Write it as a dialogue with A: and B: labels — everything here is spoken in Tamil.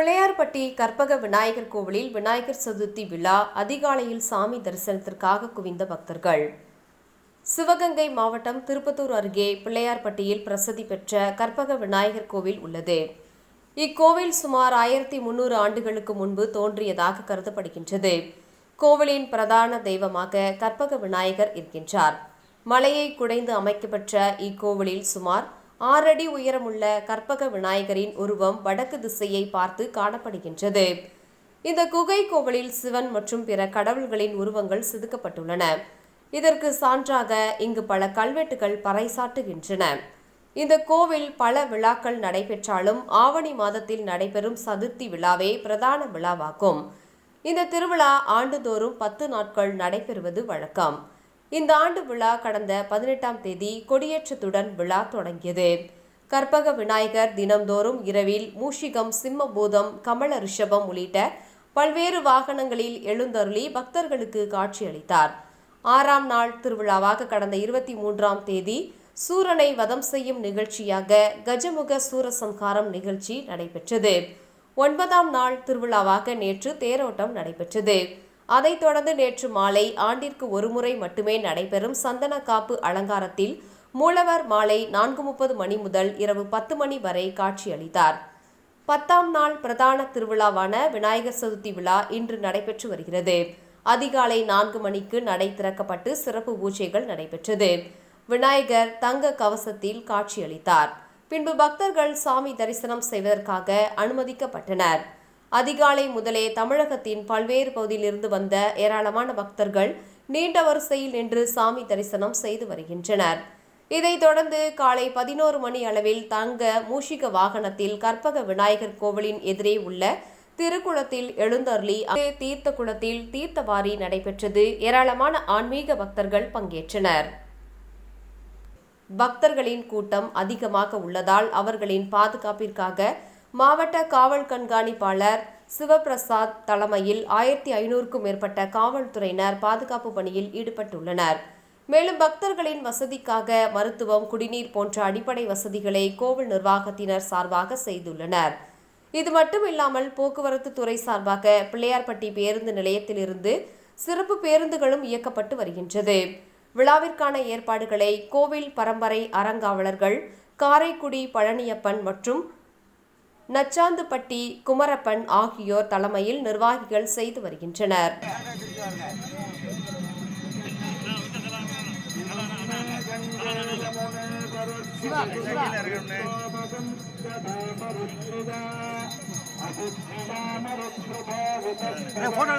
A: பிள்ளையார்பட்டி கற்பக விநாயகர் கோவிலில் விநாயகர் சதுர்த்தி விழா அதிகாலையில் சாமி தரிசனத்திற்காக குவிந்த பக்தர்கள். சிவகங்கை மாவட்டம் திருப்பத்தூர் அருகே பிள்ளையார்பட்டியில் பிரசித்தி பெற்ற கற்பக விநாயகர் கோவில் உள்ளது. இக்கோவில் சுமார் ஆயிரத்தி முன்னூறு ஆண்டுகளுக்கு முன்பு தோன்றியதாக கருதப்படுகின்றது. கோவிலின் பிரதான தெய்வமாக கற்பக விநாயகர் இருக்கின்றார். மலையை குடைந்து அமைக்கப்பெற்ற இக்கோவிலில் சுமார் ஆறடி உயரமுள்ள கற்பக விநாயகரின் உருவம் வடக்கு திசையை பார்த்து காணப்படுகின்றது. இந்த குகை கோவிலில் சிவன் மற்றும் பிற கடவுள்களின் உருவங்கள் செதுக்கப்பட்டுள்ளன. இதற்கு சான்றாக இங்கு பல கல்வெட்டுகள் பறைசாட்டுகின்றன இந்த கோவில் பல விழாக்கள் நடைபெற்றாலும் ஆவணி மாதத்தில் நடைபெறும் சதுர்த்தி விழாவே பிரதான விழாவாகும். இந்த திருவிழா ஆண்டுதோறும் பத்து நாட்கள் நடைபெறுவது வழக்கம். இந்த ஆண்டு விழா கடந்த பதினெட்டாம் தேதி கொடியேற்றத்துடன் விழா தொடங்கியது. கற்பக விநாயகர் தினம்தோறும் இரவில் மூஷிகம் சிம்மபூதம் கமல ரிஷபம் உள்ளிட்ட பல்வேறு வாகனங்களில் எழுந்தருளி பக்தர்களுக்கு காட்சியளித்தார். ஆறாம் நாள் திருவிழாவாக கடந்த இருபத்தி மூன்றாம் தேதி சூரனை வதம் செய்யும் நிகழ்ச்சியாக கஜமுக சூரசம்ஹாரம் நிகழ்ச்சி நடைபெற்றது. ஒன்பதாம் நாள் திருவிழாவாக நேற்று தேரோட்டம் நடைபெற்றது. அதைத் தொடர்ந்து நேற்று மாலை ஆண்டிற்கு ஒருமுறை மட்டுமே நடைபெறும் சந்தன காப்பு அலங்காரத்தில் மூலவர் மாலை நான்கு முப்பது மணி முதல் இரவு பத்து மணி வரை காட்சியளித்தார். பத்தாம் நாள் பிரதான திருவிழாவான விநாயகர் சதுர்த்தி விழா இன்று நடைபெற்று வருகிறது. அதிகாலை நான்கு மணிக்கு நடை திறக்கப்பட்டு சிறப்பு பூஜைகள் நடைபெற்றது. விநாயகர் தங்க கவசத்தில் காட்சியளித்தார். பின்பு பக்தர்கள் சாமி தரிசனம் செய்வதற்காக அனுமதிக்கப்பட்டனர். அதிகாலை முதலே தமிழகத்தின் பல்வேறு பகுதியிலிருந்து வந்த ஏராளமான பக்தர்கள் நீண்ட வரிசையில் நின்று சாமி தரிசனம் செய்து வருகின்றனர். இதைத் தொடர்ந்து காலை பதினோரு மணி அளவில் தங்க மூஷிக வாகனத்தில் கற்பக விநாயகர் கோவிலின் எதிரே உள்ள திருக்குளத்தில் எழுந்தருளி தீர்த்த குளத்தில் தீர்த்தவாரி நடைபெற்றது. ஏராளமான ஆன்மீக பக்தர்கள் பங்கேற்றனர். பக்தர்களின் கூட்டம் அதிகமாக உள்ளதால் அவர்களின் பாதுகாப்பிற்காக மாவட்ட காவல் கண்காணிப்பாளர் சிவபிரசாத் தலைமையில் ஆயிரத்தி ஐநூறுக்கும் மேற்பட்ட காவல்துறையினர் பாதுகாப்பு பணியில் ஈடுபட்டுள்ளனர். மேலும் பக்தர்களின் வசதிக்காக மருத்துவம் குடிநீர் போன்ற அடிப்படை வசதிகளை கோவில் நிர்வாகத்தினர் சார்பாக செய்துள்ளனர். இது மட்டுமில்லாமல் போக்குவரத்து துறை சார்பாக பிள்ளையார்பட்டி பேருந்து நிலையத்திலிருந்து சிறப்பு பேருந்துகளும் இயக்கப்பட்டு வருகின்றது. விழாவிற்கான ஏற்பாடுகளை கோவில் பரம்பரை அறங்காவலர்கள் காரைக்குடி பழனியப்பன் மற்றும் நச்சாந்துப்பட்டி குமரப்பன் ஆகியோர் தலைமையில் நிர்வாகிகள் செய்து வருகின்றனர்.
B: போட்டோ